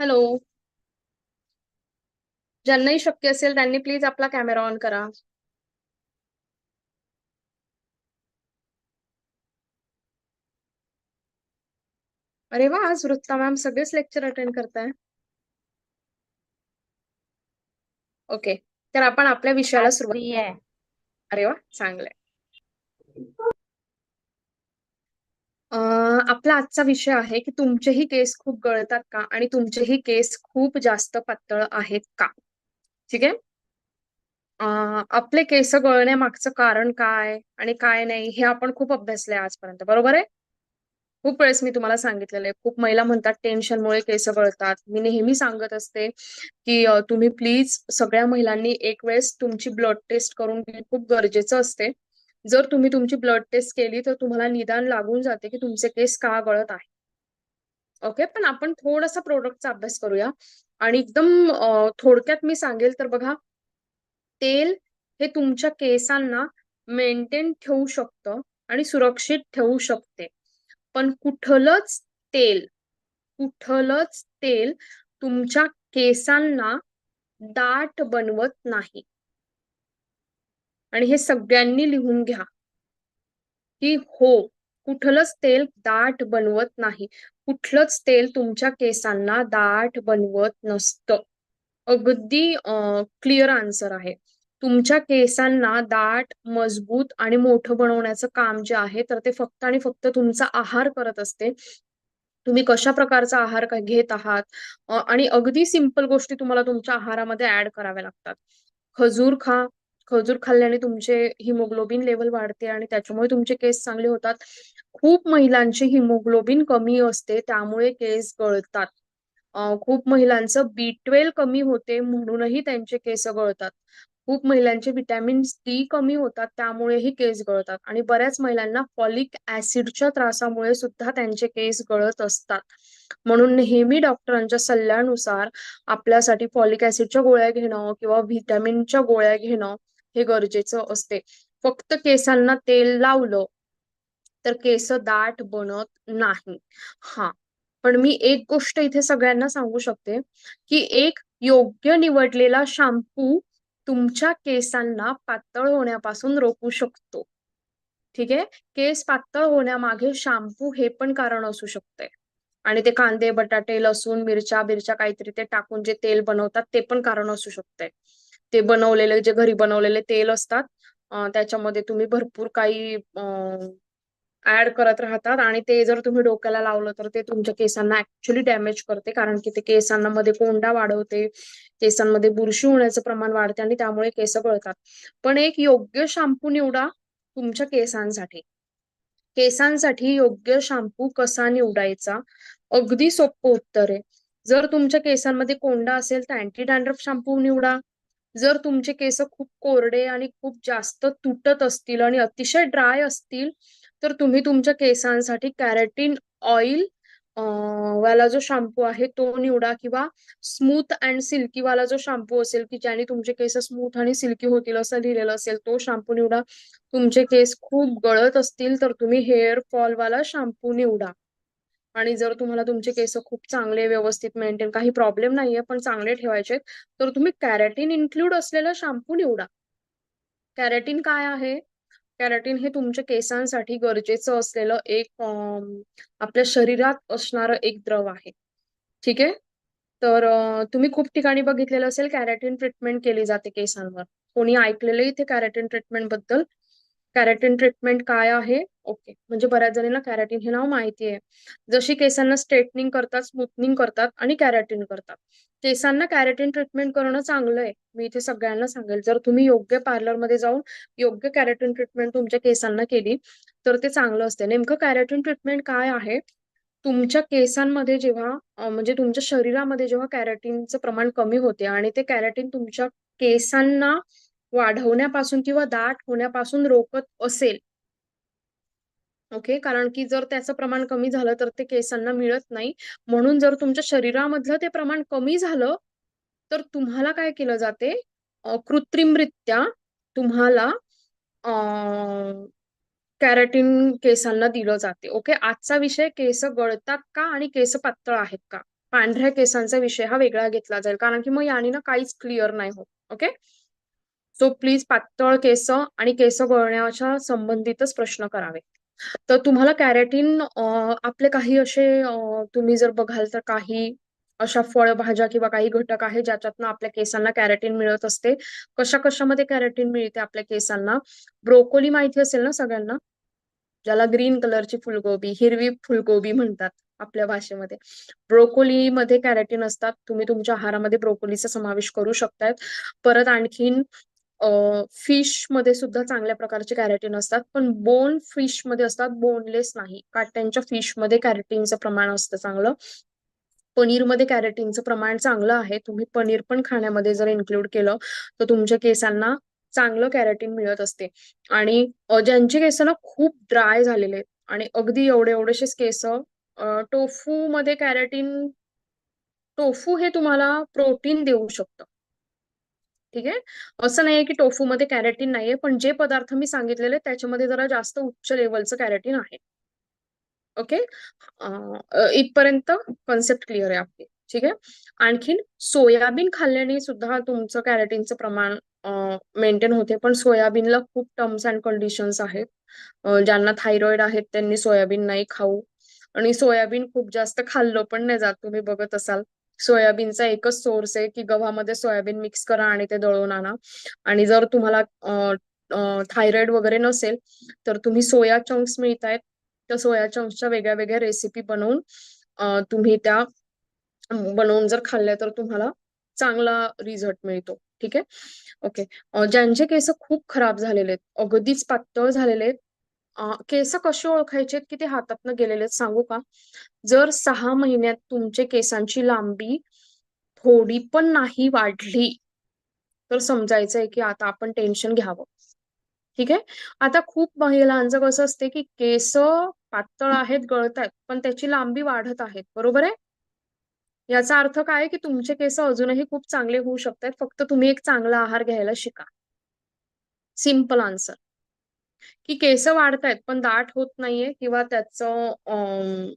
Hello ज्यांनाही शक्य असेल त्यांनी प्लीज आपला कॅमेरा ऑन करा. अरे वा आज वृत्ता मॅम सगळेच लेक्चर अटेंड करताय. ओके तर आपण आपल्या विषयाला सुरुवात अरे वा चांगलंय. आपला आजचा विषय आहे की तुमचेही केस खूप गळतात का? आणि तुमचेही केस खूप जास्त पातळ आहेत का? ठीक आहे? आपले केस गळण्यामागचं कारण काय आणि काय नाही हे आपण खूप अभ्यासलंय आजपर्यंत. बरोबर आहे? खूप वेळेस मी तुम्हाला सांगितलेलं आहे. खूप महिला म्हणतात टेन्शनमुळे केस गळतात. मी नेहमी सांगत असते की तुम्ही प्लीज सगळ्या महिलांनी एक वेळेस तुमची ब्लड टेस्ट करून घेणे खूप गरजेचं असते. जर तुम्ही तुमची ब्लड टेस्ट केली तर तुम्हाला निदान लागून जाते की तुमचे केस का गळत आहे. ओके पण आपण थोडासा प्रोडक्टचा अभ्यास करूया. आणि एकदम थोडक्यात मी सांगेल तर बघा तेल हे तुमच्या केसांना मेंटेन ठेवू शकतं आणि सुरक्षित ठेवू शकते. पण कुठलंच तेल कुठलंच तेल तुमच्या केसांना दाट बनवत नाही. आणि हे सगळ्यांनी लिहून घ्या. की हो कुठलंच तेल दाट बनवत नाही. कुठलंच तेल तुमच्या केसांना दाट बनवत नसतं. अगदी क्लिअर आन्सर आहे. तुमच्या केसांना दाट मजबूत आणि मोठं बनवण्याचं काम जे आहे तर ते फक्त आणि फक्त तुमचा आहार करत असते. तुम्ही कशा प्रकारचा आहार घेत आहात? आणि अगदी सिंपल गोष्टी तुम्हाला तुमच्या आहारामध्ये ऍड कराव्या लागतात. खजूर खा खजूर खाल्ल्याने तुमचे हिमोग्लोबिन लेवल वाढते आणि त्याच्यामुळे तुमचे केस चांगले होतात. खूप महिलांचे हिमोग्लोबिन कमी असते त्यामुळे केस गळतात. खूप महिलांचं बी ट्वेल्व कमी होते म्हणूनही त्यांचे केस गळतात. खूप महिलांचे व्हिटॅमिन डी कमी होतात त्यामुळेही केस गळतात. आणि बऱ्याच महिलांना फॉलिक ऍसिडच्या त्रासामुळे सुद्धा त्यांचे केस गळत असतात. म्हणून नेहमी डॉक्टरांच्या सल्ल्यानुसार आपल्यासाठी फॉलिक ऍसिडच्या गोळ्या घेणं किंवा व्हिटॅमिनच्या गोळ्या घेणं हे गरजेचं असते. फक्त केसांना तेल लावलं तर केस दाट बनत नाही. हा पण मी एक गोष्ट इथे सगळ्यांना सांगू शकते की एक योग्य निवडलेला शॅम्पू तुमच्या केसांना पातळ होण्यापासून रोखू शकतो. ठीक आहे? केस पातळ होण्यामागे शॅम्पू हे पण कारण असू शकते. आणि ते कांदे बटाटे लसूण मिरच्या बिरच्या काहीतरी ते टाकून जे तेल बनवतात ते पण कारण असू शकते. ते बनवलेले जे घरी बनवलेले तेल असतात त्याच्यामध्ये तुम्ही भरपूर काही ऍड करत राहतात आणि ते जर तुम्ही डोक्याला लावलं तर ते तुमच्या केसांना ऍक्च्युली डॅमेज करते कारण की ते केसांना मध्ये कोंडा वाढवते केसांमध्ये बुरशी होण्याचं प्रमाण वाढते आणि त्यामुळे केस गळतात. पण एक योग्य शॅम्पू निवडा तुमच्या केसांसाठी. केसांसाठी योग्य शॅम्पू कसा निवडायचा? अगदी सोपं उत्तर आहे. जर तुमच्या केसांमध्ये कोंडा असेल तर अँटी डॅन्ड्रफ शॅम्पू निवडा. जर तुमचे केस खूप कोरडे आणि खूप जास्त तुटत असतील आणि अतिशय ड्राय असतील तर तुम्ही तुमच्या केसांसाठी कॅरेटीन ऑइल वाला जो शॅम्पू आहे तो निवडा किंवा स्मूथ अँड सिल्की वाला जो शॅम्पू असेल की ज्याने तुमचे केस स्मूथ आणि सिल्की होतील असं लिहिलेलं असेल तो शॅम्पू निवडा. तुमचे केस खूप गळत असतील तर तुम्ही हेअर फॉल वाला शॅम्पू निवडा. आणि जर तुम्हाला तुमचे केस खूप चांगले व्यवस्थित मेंटेन काही प्रॉब्लेम नाहीये पण चांगले ठेवायचे तर तुम्ही कॅरेटीन इन्क्लूड असलेला शॅम्पू निवडा. कॅरेटीन काय आहे? कॅरेटीन हे तुमच्या केसांसाठी गरजेचं असलेलं एक आपल्या शरीरात असणारं एक द्रव आहे. ठीक आहे? तर तुम्ही खूप ठिकाणी बघितलेलं असेल कॅरेटीन ट्रीटमेंट केली जाते केसांवर. कोणी ऐकलेलं इथे कॅरेटीन ट्रीटमेंटबद्दल? कॅरेटीन ट्रीटमेंट काय आहे? ओके. म्हणजे बऱ्याच जणांना कॅरेटीन हे नाव माहिती आहे. जशी केसांना स्ट्रेटनिंग करतात स्मूथनिंग करतात आणि कॅरेटीन करतात. केसांना कॅरेटीन ट्रीटमेंट करणं चांगलं आहे. मी इथे सगळ्यांना सांगेल. जर तुम्ही योग्य पार्लरमध्ये जाऊन योग्य कॅरेटीन ट्रीटमेंट तुमच्या केसांना केली तर ते चांगलं असते नेमकं कॅरेटीन ट्रीटमेंट काय आहे? तुमच्या केसांमध्ये जेव्हा म्हणजे तुमच्या शरीरामध्ये जेव्हा कॅरेटीनचं प्रमाण कमी होते आणि ते कॅरेटीन तुमच्या केसांना वाढवण्यापासून किंवा दाट होण्यापासून रोखत असेल ओके? कारण की जर त्याचं प्रमाण कमी झालं तर ते केसांना मिळत नाही. म्हणून जर तुमच्या शरीरामधलं ते प्रमाण कमी झालं तर तुम्हाला काय केलं जाते? कृत्रिमरित्या तुम्हाला कॅरेटीन केसांना दिलं जाते. ओके? आजचा विषय केस गळतात का आणि केस पातळ आहेत का? पांढऱ्या केसांचा विषय हा वेगळा घेतला जाईल. कारण की मग याने ना काहीच क्लिअर नाही होत. ओके? सो प्लीज पातळ केस आणि केस गळण्याच्या संबंधितच प्रश्न करावे. तर तुम्हाला कॅरेटीन आपले काही असे तुम्ही जर बघाल तर काही अशा फळभाज्या किंवा काही घटक आहे ज्याच्यातनं आपल्या केसांना कॅरेटीन मिळत असते. कशा कशामध्ये कॅरेटीन मिळते आपल्या केसांना? ब्रोकोली माहिती असेल ना सगळ्यांना? ज्याला ग्रीन कलरची फुलगोबी हिरवी फुलगोबी म्हणतात आपल्या भाषेमध्ये. ब्रोकोलीमध्ये कॅरेटीन असतात. तुम्ही तुमच्या आहारामध्ये ब्रोकोलीचा समावेश करू शकतायत. परत आणखीन फिशमध्ये सुद्धा चांगल्या प्रकारचे कॅरेटीन असतात पण बोन फिशमध्ये असतात बोनलेस नाही. काट्यांच्या फिशमध्ये कॅरेटीनचं प्रमाण असतं चांगलं. पनीरमध्ये कॅरेटिनचं प्रमाण चांगलं आहे. तुम्ही पनीर पण खाण्यामध्ये जर इन्क्लूड केलं तर तुमच्या केसांना चांगलं कॅरेटीन मिळत असते. आणि ज्यांचे केस ना खूप ड्राय झालेले आहेत आणि अगदी एवढे एवढेसेच केस टोफू मध्ये कॅरेटीन टोफू हे तुम्हाला प्रोटीन देऊ शकतं. ठीक आहे? असं नाहीये की टोफू मध्ये कॅरेटीन नाहीये पण जे पदार्थ मी सांगितलेले त्याच्यामध्ये जरा जास्त उच्च लेवलचं कॅरेटीन आहे. ओके? इथपर्यंत कॉन्सेप्ट क्लिअर आहे आपली. ठीक आहे? आणखीन सोयाबीन खाल्ल्याने सुद्धा तुमचं कॅरेटीनचं प्रमाण मेंटेन होते पण सोयाबीनला खूप टर्म्स अँड कंडिशन्स आहेत. ज्यांना थायरॉइड आहेत त्यांनी सोयाबीन नाही खाऊ. आणि सोयाबीन खूप जास्त खाल्लं पण नाही जात तुम्ही बघत असाल. सोयाबीनचा एकच सोर्स आहे की गव्हामध्ये सोयाबीन मिक्स करा आणि ते दळून आणा. आणि जर तुम्हाला थायरॉइड वगैरे नसेल तर तुम्ही सोया चंक्स मिळत आहेत त्या सोया चंक्सच्या वेगळ्या वेगळ्या रेसिपी बनवून तुम्ही त्या बनवून जर खाल्ल्या तर तुम्हाला चांगला रिझल्ट मिळतो. ठीक आहे? ओके ज्यांचे केस खूप खराब झालेले आहेत अगदीच पातळ झालेले आहेत केस कसे ओळखायचे की ते हातातनं गेलेले सांगू का? जर सहा महिन्यात तुमचे केसांची लांबी थोडी पण नाही वाढली तर समजायचं आहे की आता आपण टेन्शन घ्यावं. ठीक आहे? आता खूप महिलांचं कसं असते की केस पातळ आहेत गळत आहेत पण त्याची लांबी वाढत आहेत. बरोबर आहे? याचा अर्थ काय की तुमचे केस अजूनही खूप चांगले होऊ शकतात फक्त तुम्ही एक चांगला आहार घ्यायला शिका. सिंपल आन्सर की केस वाढतायत पण दाट होत नाहीये किंवा त्याचं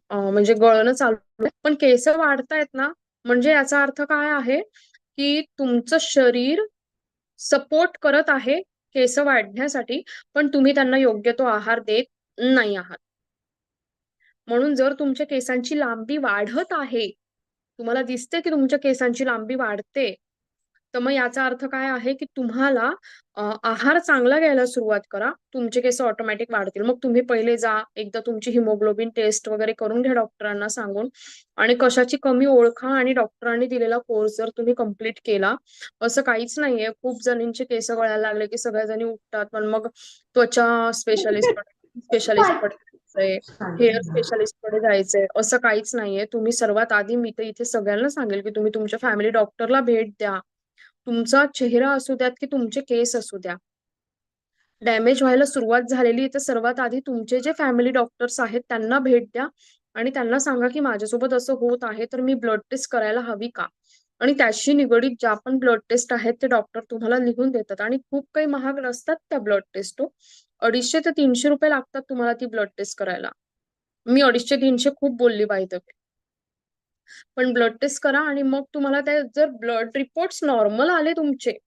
म्हणजे गळणं चालू पण केस वाढतायत ना म्हणजे याचा अर्थ काय आहे की तुमचं शरीर सपोर्ट करत आहे केस वाढण्यासाठी पण तुम्ही त्यांना योग्य तो आहार देत नाही आहात. म्हणून जर तुमच्या केसांची लांबी वाढत आहे तुम्हाला दिसते की तुमच्या केसांची लांबी वाढते तर मग याचा अर्थ काय आहे की तुम्हाला आहार चांगला घ्यायला सुरुवात करा. तुमचे केस ऑटोमॅटिक वाढतील. मग तुम्ही पहिले जा. एकदा तुमची हिमोग्लोबिन टेस्ट वगैरे करून घ्या डॉक्टरांना सांगून. आणि कशाची कमी ओळखा आणि डॉक्टरांनी दिलेला कोर्स जर तुम्ही कंप्लीट केला. असं काहीच नाहीये. खूप जणींचे केस गळायला लागले की सगळ्या जणी उठतात. पण मग त्वचा स्पेशालिस्ट स्पेशालिस्ट हेअर स्पेशालिस्टकडे जायचंय. असं काहीच नाहीये. तुम्ही सर्वात आधी मी तर इथे सगळ्यांना सांगेल की तुम्ही तुमच्या फॅमिली डॉक्टरला भेट द्या. तुमचा चेहरा असू द्यात की तुमचे केस असू द्या. डॅमेज व्हायला सुरुवात झालेली तर सर्वात आधी तुमचे जे फॅमिली डॉक्टर्स आहेत त्यांना भेट द्या आणि त्यांना सांगा की माझ्यासोबत असं होत आहे तर मी ब्लड टेस्ट करायला हवी का? आणि त्याशी निगडीत ज्या पण ब्लड टेस्ट आहेत ते डॉक्टर तुम्हाला लिहून देतात. आणि खूप काही महाग नसतात त्या ब्लड टेस्ट हो. अडीचशे ते तीनशे रुपये लागतात तुम्हाला ती ब्लड टेस्ट करायला. मी अडीचशे तीनशे खूप बोलली पाहिजे पण ब्लड टेस्ट करा आणि मग तुम्हाला त्या जर ब्लड रिपोर्ट्स नॉर्मल आले तुमचे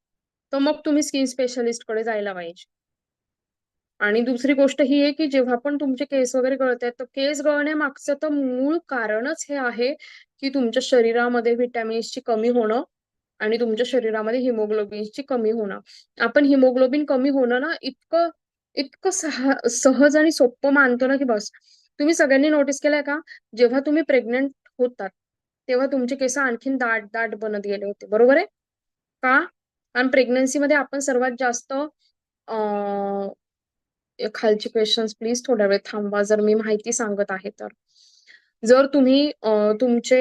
तर मग तुम्ही स्किन स्पेशलिस्टकडे जायला पाहिजे. आणि दुसरी गोष्ट ही आहे की जेव्हा पण तुमचे केस वगैरे गळत आहेत तर केस गळण्यामागचं तर मूळ कारणच हे आहे की तुमच्या शरीरामध्ये व्हिटॅमिन्सची कमी होणं आणि तुमच्या शरीरामध्ये हिमोग्लोबिनची कमी होणं. आपण हिमोग्लोबिन कमी होणं ना इतकं इतकं सहज आणि सोपं मानतो ना की बस. तुम्ही सगळ्यांनी नोटीस केलंय का? जेव्हा तुम्ही प्रेग्नेंट होतात तेव्हा तुमचे केस आणखीन दाट दाट बनत गेले होते. बरोबर आहे? का? कारण प्रेग्नन्सीमध्ये आपण सर्वात जास्त खालचे क्वेश्चन्स प्लीज थोड्या वेळ थांबवा जर मी माहिती सांगत आहे तर. जर तुम्ही तुमचे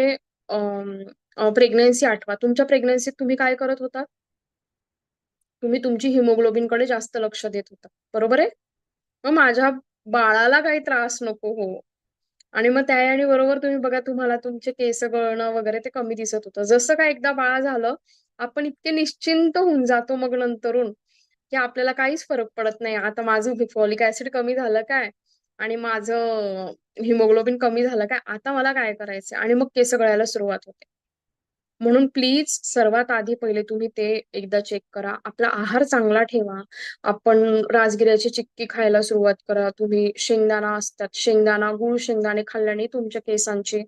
प्रेग्नन्सी आठवा तुमच्या प्रेग्नन्सीत तुम्ही काय करत होता? तुम्ही तुमची हिमोग्लोबिनकडे जास्त लक्ष देत होता. बरोबर आहे? मग माझ्या बाळाला काही त्रास नको हो. आणि मग त्या आणि बरोबर तुम्ही बघा तुम्हाला तुमचे केस गळणं वगैरे ते कमी दिसत होतं. जसं का एकदा बाळ झालं आपण इतके निश्चिंत होऊन जातो मग नंतरून की आपल्याला काहीच फरक पडत नाही. आता माझं फॉलिक ऍसिड कमी झालं काय? आणि माझं हिमोग्लोबिन कमी झालं काय? आता मला काय करायचं आणि मग केस गळायला सुरुवात होते. म्हणून प्लीज सर्वात आधी पहिले तुम्ही ते एकदा चेक करा. आपला आहार चांगला ठेवा. आपण राजगिऱ्याची चिक्की खायला सुरुवात करा. तुम्ही शेंगदाणा असतात. शेंगदाणा गुळ शेंगदाणे खाल्ल्याने तुमच्या केसांची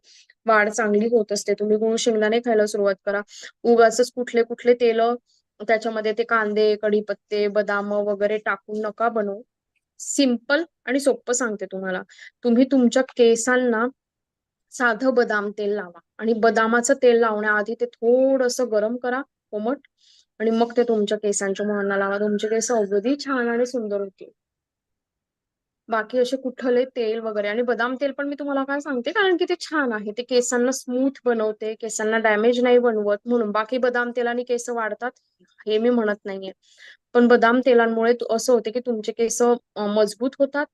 वाढ चांगली होत असते. तुम्ही गुळ शेंगदाणे खायला सुरुवात करा. उगाच कुठले कुठले तेल त्याच्यामध्ये ते कांदे कढीपत्ते बदाम वगैरे टाकून नका बनवू. सिंपल आणि सोपं सांगते तुम्हाला. तुम्ही तुमच्या केसांना साधं बदाम तेल लावा. आणि बदामाचं तेल लावण्याआधी ते थोडस गरम करा कोमट. आणि मग ते तुमच्या केसांच्या मुळांना लावा. तुमचे केस अगदी छान आणि सुंदर होतील. बाकी असे कुठले तेल वगैरे. आणि बदाम तेल पण मी तुम्हाला काय सांगते कारण की ते छान आहे. ते केसांना स्मूथ बनवते केसांना डॅमेज नाही बनवत म्हणून. बाकी बदाम तेलाने केस वाढतात हे मी म्हणत नाहीये. पण बदाम तेलांमुळे असं होते की तुमचे केस मजबूत होतात.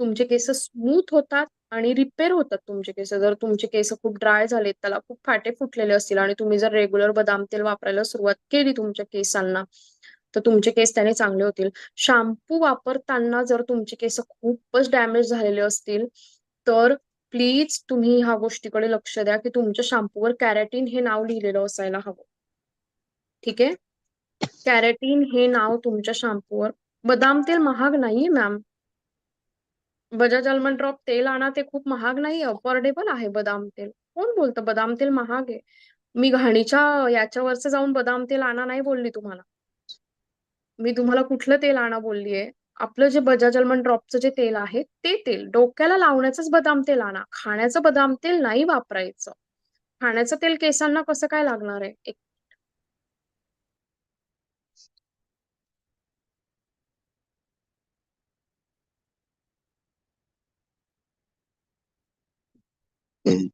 तुमचे केस स्मूथ होतात आणि रिपेअर होतात तुमचे केस. जर तुमचे केस खूप ड्राय झाले त्याला खूप फाटे फुटलेले असतील आणि तुम्ही जर रेग्युलर बदाम तेल वापरायला सुरुवात केली तुमच्या केसांना तर तुमचे केस त्याने चांगले होतील. शॅम्पू वापरताना जर तुमचे केस खूपच डॅमेज झालेले असतील तर प्लीज तुम्ही ह्या गोष्टीकडे लक्ष द्या की तुमच्या शॅम्पूवर कॅरेटीन हे नाव लिहिलेलं असायला हवं. ठीक आहे? कॅरेटीन हे नाव तुमच्या शॅम्पूवर बदाम तेल महाग नाहीये मॅम बजाज आल्मंड ड्रॉप तेल आणा ते खूप महाग नाही अफोर्डेबल आहे बदाम तेल. कोण बोलतं बदाम तेल महाग आहे? मी घाणीच्या याच्यावरच जाऊन बदाम तेल आणा नाही बोलली तुम्हाला. मी तुम्हाला कुठलं तेल आणा बोललीये? आपलं जे बजाज आल्मंड ड्रॉपचं जे तेल आहे ते तेल. डोक्याला लावण्याचंच बदाम तेल आणा. खाण्याचं बदाम तेल नाही वापरायचं. खाण्याचं तेल केसांना कसं काय लागणार आहे? एक and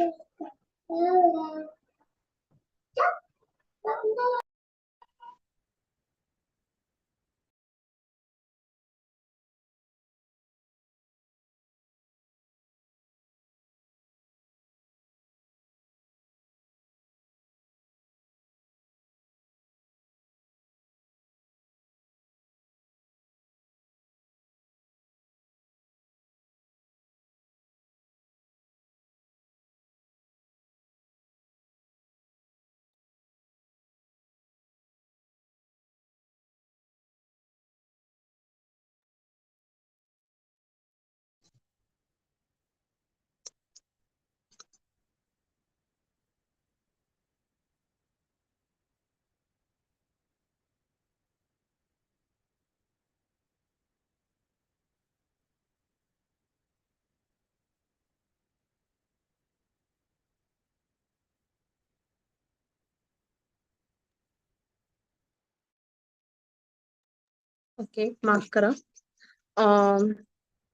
Hello. ओके माफ करा.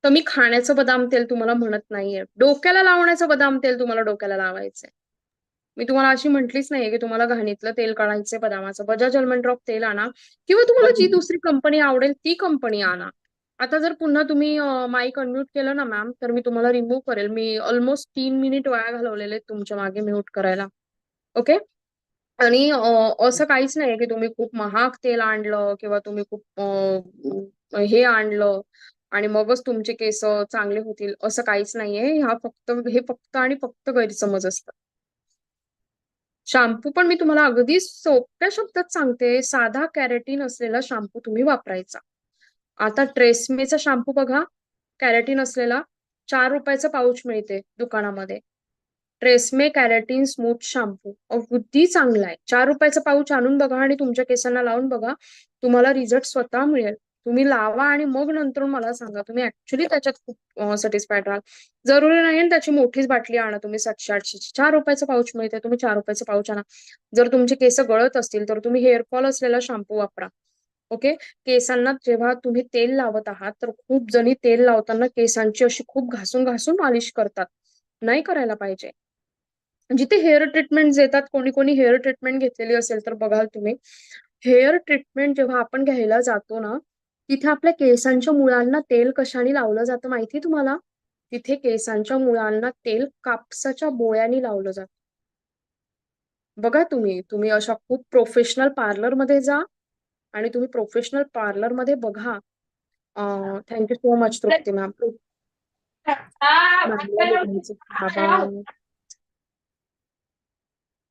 तर मी खाण्याचं बदाम तेल तुम्हाला म्हणत नाहीये. डोक्याला लावण्याचं बदाम तेल तुम्हाला डोक्याला लावायचंय. मी तुम्हाला अशी म्हटलीच नाहीये की तुम्हाला घाणीतलं तेल काढायचंय बदामाचं. बजाज आल्मंड ड्रॉप तेल आणा. किंवा तुम्हाला जी दुसरी कंपनी आवडेल ती कंपनी आणा. आता जर पुन्हा तुम्ही माईक अनम्यूट केलं ना मॅम तर मी तुम्हाला रिमूव्ह करेल. मी ऑलमोस्ट तीन मिनिट वाया घालवलेले तुमच्या मागे म्यूट करायला. ओके आणि असं काहीच नाही की तुम्ही खूप महाग तेल आणलं किंवा तुम्ही खूप हे आणलं आणि मगच तुमचे केस चांगले होतील असं काहीच नाहीये. ह्या फक्त हे फक्त आणि फक्त गैरसमज असतात. शॅम्पू पण मी तुम्हाला अगदी सोप्या शब्दात सांगते साधा कॅरेटीन असलेला शॅम्पू तुम्ही वापरायचा. आता ट्रेसमेचा शॅम्पू बघा कॅरेटीन असलेला चार रुपयाचा पाऊच मिळते दुकानामध्ये. Tresemme keratin smooth shampoo. अगदी चांगला आहे. चार रुपयाचा पाऊच आणून बघा आणि तुमच्या केसांना लावून बघा. तुम्हाला रिझल्ट स्वतः मिळेल. तुम्ही लावा आणि मग नंतर मला सांगा. तुम्ही ऍक्च्युली त्याच्यात खूप सॅटिस्फाईड राहाल. जरुरी नाही त्याची मोठीच बाटली आणा तुम्ही सातशे आठशे चार रुपयाचं पाऊच मिळते तुम्ही चार रुपयाचा पाऊच आणा. जर तुमचे केस गळत असतील तर तुम्ही हेअरफॉल असलेला शॅम्पू वापरा. ओके? केसांना जेव्हा तुम्ही तेल लावत आहात तर खूप जणी तेल लावताना केसांची अशी खूप घासून घासून मालिश करतात. नाही करायला पाहिजे. जिथे हेअर ट्रीटमेंट देतात कोणी कोणी हेअर ट्रीटमेंट घेतलेली असेल तर बघाल तुम्ही. हेअर ट्रीटमेंट जेव्हा आपण घ्यायला जातो ना तिथे आपल्या केसांच्या मुळांना तेल कशाने लावलं जातं माहिती तुम्हाला? तिथे केसांच्या मुळांना तेल कापसाच्या बोळ्याने लावलं जातं. बघा तुम्ही तुम्ही अशा खूप प्रोफेशनल पार्लरमध्ये जा आणि तुम्ही प्रोफेशनल पार्लरमध्ये बघा. Thank you so much Trupti ma'am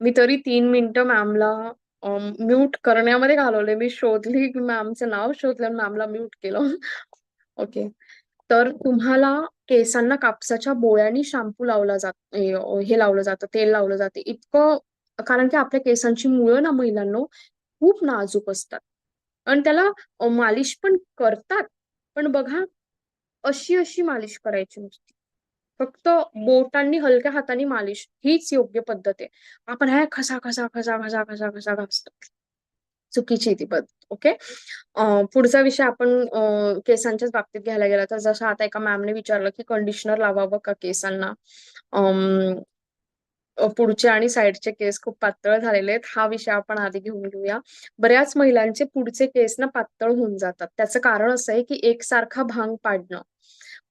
मी तरी तीन मिनिटं मॅमला म्यूट करण्यामध्ये घालवले. मी शोधली मॅमचं नाव शोधलं मॅमला म्यूट केलं. ओके. तर तुम्हाला केसांना कापसाच्या बोळ्यानी शॅम्पू लावला जात हे लावलं जातं तेल लावलं जातं. इतकं कारण की आपल्या केसांची मुळं ना महिलांना खूप नाजूक असतात. आणि त्याला मालिश पण करतात. पण बघा अशी अशी मालिश करायची नसते. फक्त बोटांनी हलक्या हाताने मालिश हीच योग्य पद्धत आहे. आपण हे खसा खसा खसा खसा खसा खसा घासतो. चुकीची ती पद्धत ओके? पुढचा विषय आपण केसांच्याच बाबतीत घ्यायला गेला तर जसं आता एका मॅमने विचारलं की कंडिशनर लावावं का केसांना? पुढचे आणि साईडचे केस खूप पातळ झालेले आहेत. हा विषय आपण आधी घेऊन घेऊया. बऱ्याच महिलांचे पुढचे केस ना पातळ होऊन जातात. त्याचं कारण असं आहे की एकसारखा भांग पाडणं.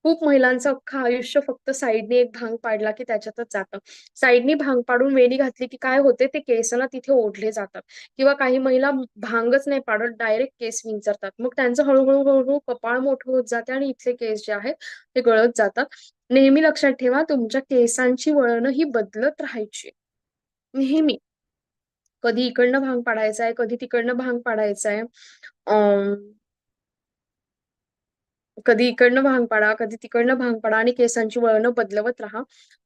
खूप महिलांचं अख्खं आयुष्य फक्त साईडने एक भांग पाडला की त्याच्यातच जातं. साईडनी भांग पाडून वेणी घातली की काय होते? ते केसना तिथे ओढले जातात. किंवा काही महिला भांगच नाही पाडत डायरेक्ट केस विंचरतात. मग त्यांचं हळूहळू हळूहळू कपाळ मोठं होत जाते आणि इथले केस जे आहेत ते गळत जातात. नेहमी लक्षात ठेवा तुमच्या केसांची वळण ही बदलत राहायची. नेहमी. कधी इकडनं भांग पाडायचा आहे कधी तिकडनं भांग पाडायचा आहे कधी इकडनं भांग पाडा कधी तिकडनं भांग पाडा आणि केसांची वळणं बदलवत राहा.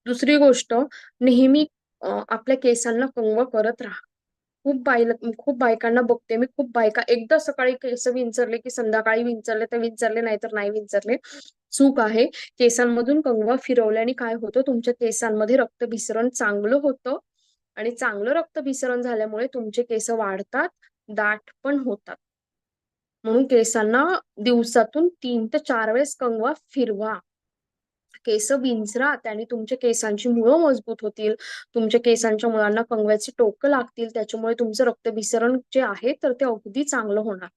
दुसरी गोष्ट नेहमी आपल्या केसांना कंग करत राहा. खूप बाय खूप बायकांना बघते मी खूप बायका एकदा सकाळी केस विंचरले की संध्याकाळी विंचरले तर विंचरले नाही तर नाही विंचरले. चूक आहे केसांमधून कंगवा फिरवल्याने काय होतं? तुमच्या केसांमध्ये रक्तभिसरण चांगलं होतं आणि चांगलं रक्तभिसरण झाल्यामुळे तुमचे केस वाढतात दाट पण होतात. म्हणून केसांना दिवसातून तीन ते चार वेळेस कंगवा फिरवा. केस विंचरा त्याने तुमच्या केसांची मुळं मजबूत होतील. तुमच्या केसांच्या मुळांना कंगव्याची टोक लागतील. त्याच्यामुळे तुमचं रक्तभिसरण जे आहे तर ते अगदी चांगलं होणार.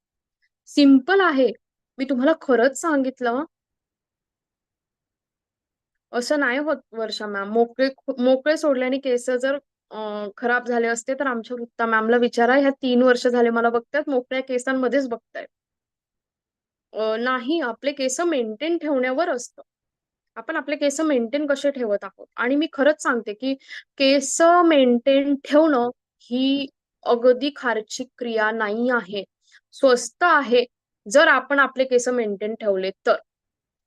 सिंपल आहे. मी तुम्हाला खरंच सांगितलं. असं नाही होत वर्षा मॅम. मोकळे मोकळे सोडल्याने केस जर खराब झाले असते तर आमच्या वृत्ता मॅमला विचारा. ह्या तीन वर्ष झाले मला बघतायत मोकळ्या केसांमध्येच बघतायत. नाही आपले केस मेंटेन ठेवण्यावर असतं. आपण आपले केस मेंटेन कसे ठेवत आहोत? आणि मी खरंच सांगते की केस मेंटेन ठेवणं ही अगदी खारची क्रिया नाही आहे. स्वस्त आहे जर आपण आपले केस मेंटेन ठेवले तर.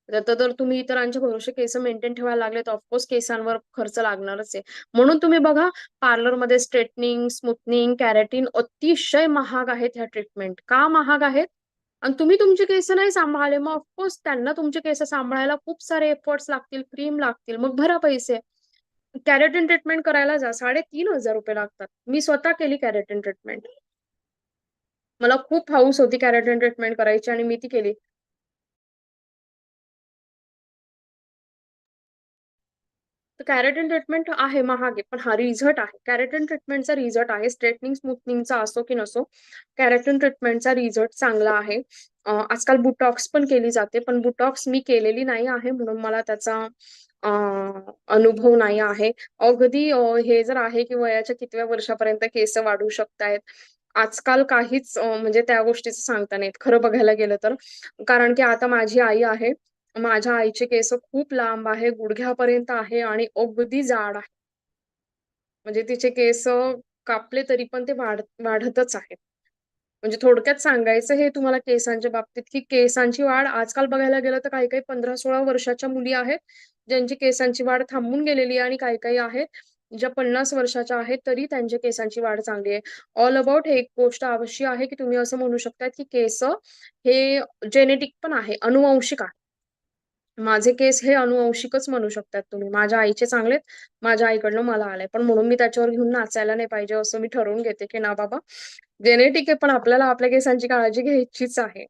तर तुम्ही इतरांच्या भरोसे केस मेंटेन ठेवायला लागले तर ऑफकोर्स केसांवर खर्च लागणारच आहे. म्हणून तुम्ही बघा पार्लरमध्ये स्ट्रेटनिंग स्मुथनिंग कॅरेटिन अतिशय महाग आहेत ह्या ट्रीटमेंट का महाग आहेत? आणि तुम्ही तुमचे केस नाही सांभाळले मग ऑफकोर्स त्यांना तुमचे केस सांभाळायला खूप सारे एफर्ट्स लागतील क्रीम लागतील मग भरा पैसे. कॅरेटिन ट्रीटमेंट करायला जा साडेतीन हजार रुपये लागतात. मी स्वतः केली कॅरेटिन ट्रीटमेंट मला खूप हाऊस होती कॅरेटिन ट्रीटमेंट करायची आणि मी ती केली. कॅरेटिन ट्रीटमेंट आहे महाग पण हा रिझल्ट आहे. कॅरेटिन ट्रीटमेंटचा रिझल्ट आहे स्ट्रेटनिंग स्मूथनिंगचा असो की नसो कॅरेटिन ट्रीटमेंटचा रिझल्ट चांगला आहे. आजकाल बुटॉक्स पण केली जाते पण बुटॉक्स मी केलेली नाही आहे म्हणून मला त्याचा अनुभव नाही आहे. अगदी हे जर आहे की वयाच्या कितव्या वर्षापर्यंत केस वाढू शकतायत आजकाल काहीच म्हणजे त्या गोष्टीचं सांगता नाहीत. खरं बघायला गेलं तर. कारण की आता माझी आई आहे माझ्या आईचे केस खूप लांब आहे गुडघ्यापर्यंत आहे आणि अगदी जाड आहे. म्हणजे तिचे केस कापले तरी पण ते वाढ वाढतच आहेत. म्हणजे थोडक्यात सांगायचं हे तुम्हाला केसांच्या बाबतीत की केसांची वाढ आजकाल बघायला गेलं तर काही काही पंधरा सोळा वर्षाच्या मुली आहेत ज्यांची केसांची वाढ थांबून गेलेली आहे आणि काही काही आहेत ज्या पन्नास वर्षाच्या आहेत तरी त्यांच्या केसांची वाढ चांगली आहे. ऑल अबाउट हे एक गोष्ट अवश्य आहे की तुम्ही असं म्हणू शकता की केस हे जेनेटिक पण आहे अनुवंशिक आहे. माझे केस हे अनुवंशिकच म्हणू शकतात तुम्ही. माझ्या आईचे चांगलेत माझ्या आईकडनं मला आलंय. पण म्हणून मी त्याच्यावर घेऊन नाचायला नाही पाहिजे असं मी ठरवून घेते की ना बाबा जेनेटिक आहे पण आपल्याला आपल्या केसांची काळजी घ्यायचीच आहे.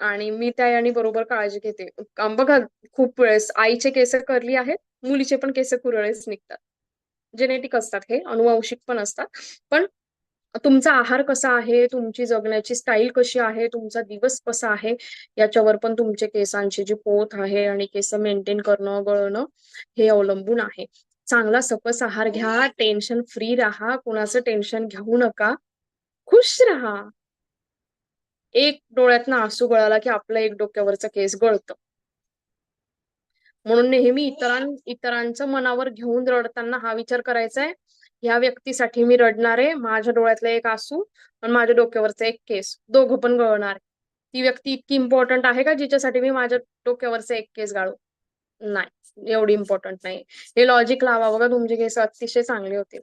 आणि मी त्या याने बरोबर काळजी घेते. बघा खूप वेळेस आईचे केस करली आहेत मुलीचे पण केस कुरळेच निघतात. जेनेटिक असतात हे अनुवंशिक पण असतात. पण तुमचा आहार कसा आहे? तुमची जगण्याची स्टाईल कशी आहे? तुमचा दिवस कसा आहे? याच्यावर पण तुमचे केसांची जी पोत आहे आणि केस मेंटेन करणं गळणं हे अवलंबून आहे. चांगला सकस आहार घ्या टेन्शन फ्री राहा कुणाचं टेन्शन घेऊ नका. खुश राहा. एक डोळ्यातनं आसू गळाला की आपलं एक डोक्यावरचं केस गळतं. म्हणून नेहमी इतरां इतरांचं मनावर घेऊन रडताना हा विचार करायचा आहे ह्या व्यक्तीसाठी मी रडणार आहे. माझ्या डोळ्यातलं एक आसू आणि माझ्या डोक्यावरचं एक केस. दोघं पण गळणार. ती व्यक्ती इतकी इम्पॉर्टंट आहे का? जिच्यासाठी मी माझ्या डोक्यावरचं एक केस गाळू? नाही. एवढी इम्पॉर्टंट नाही. हे लॉजिक लावा बघा. तुमचे केस अतिशय चांगले होतील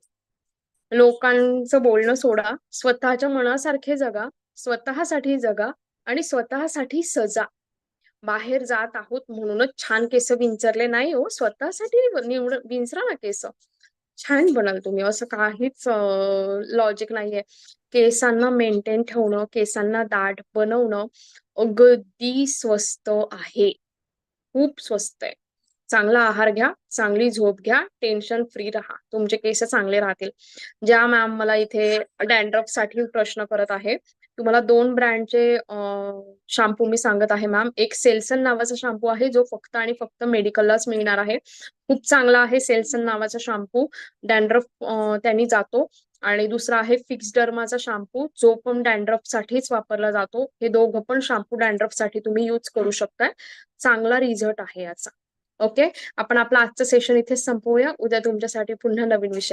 लोकांचं बोलणं सोडा. स्वतःच्या मनासारखे जगा. स्वतःसाठी जगा आणि स्वतःसाठी सजा. बाहेर जात आहोत म्हणूनच छान केस विंचरले. नाही हो. स्वतःसाठी निवड विंचरा ना केस. छान बनाल तुम्ही. असं काहीच लॉजिक नाहीये. केसांना मेंटेन ठेवणं केसांना दाट बनवणं अगदी स्वस्त आहे. खूप स्वस्त आहे. चांगला आहार घ्या चांगली झोप घ्या टेन्शन फ्री राहा. तुमचे केस चांगले राहतील. ज्या मॅम मला इथे डॅन्ड्रफसाठी प्रश्न करत आहे तुम्हाला दोन ब्रँडचे शॅम्पू मी सांगत आहे मॅम. एक सेल्सन नावाचा शॅम्पू आहे जो फक्त आणि फक्त मेडिकललाच मिळणार आहे. खूप चांगला आहे सेल्सन नावाचा शॅम्पू. डॅन्ड्रफ त्यांनी जातो. आणि दुसरा आहे फिक्स डर्माचा शॅम्पू जो पण डॅन्ड्रफ साठीच वापरला जातो. हे दोघं पण शॅम्पू डॅन्ड्रफसाठी तुम्ही यूज करू शकताय. चांगला रिझल्ट आहे याचा. ओके? आपण आपलं आजचं सेशन इथे संपवूया. उद्या तुमच्यासाठी पुन्हा नवीन विषय